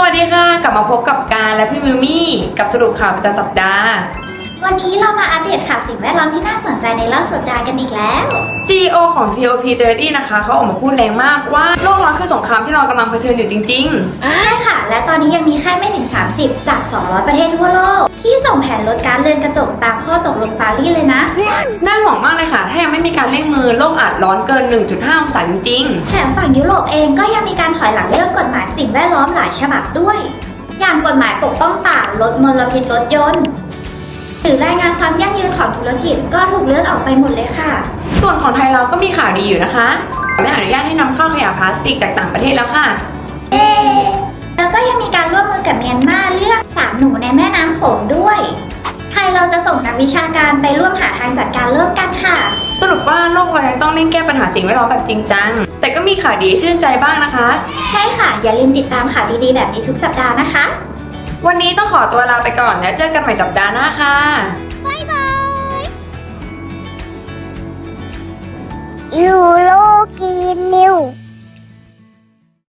สวัสดีค่ะ กลับมาพบกับการและพี่วิวมี่กับสรุปข่าวประจำสัปดาห์ วันนี้เรามาอัปเดตข่าวสิ่งแวดล้อมที่น่าสนใจในรอบสัปดาห์กันอีกแล้ว CEO ของ COP30 นะคะ เขาออกมาพูดแรงมากว่าโลกร้อนคือสงครามที่เรากำลังเผชิญอยู่จริงใช่ค่ะ และตอนนี้ยังมีแค่ไม่ถึง 30 จาก 200 ประเทศทั่วโลก ที่ส่งแผนลดการเรือนกระจกตามข้อตกลงปารีสเลยนะๆน่าห่วงมากเลยค่ะ ถ้ายังไม่มีการเร่งมือโลกอาจร้อนเกิน 1.5 องศาจริงแถมฝั่งยุโรปเองก็ยังมีการถอยหลังเรื่องกฎหมายสิ่งแวดล้อมหลายฉบับด้วย อย่างกฎหมายปกป้องป่าลดมลพิษรถยนต์ หรือรายงานความยั่งยืนของธุรกิจก็ถูกเลื่อนออกไปหมดเลยค่ะๆส่วนของไทยเราก็มีข่าวดีอยู่นะคะไม่อนุญาตให้นำเข้าขยะพลาสติกจากต่างประเทศแล้วค่ะ เอ๊ะแล้วก็ยังมีการร่วมมือกับเมียนมาเรื่องสามหนูในแม่น้ำโขงด้วย ไทยเราจะส่งนักวิชาการไปร่วมหาทางจัดการร่วมกันค่ะ สรุปว่าโลกเรายังต้องเร่งแก้ปัญหาสิ่งแวดล้อมแบบจริงจัง แต่ก็มีข่าวดีให้ชื่นใจบ้างนะคะ ใช่ค่ะ อย่าลืมติดตามข่าวดีๆแบบนี้ทุกสัปดาห์นะคะ วันนี้ต้องขอตัวลาไปก่อนแล้วเจอกันใหม่สัปดาห์หน้าค่ะ อยู่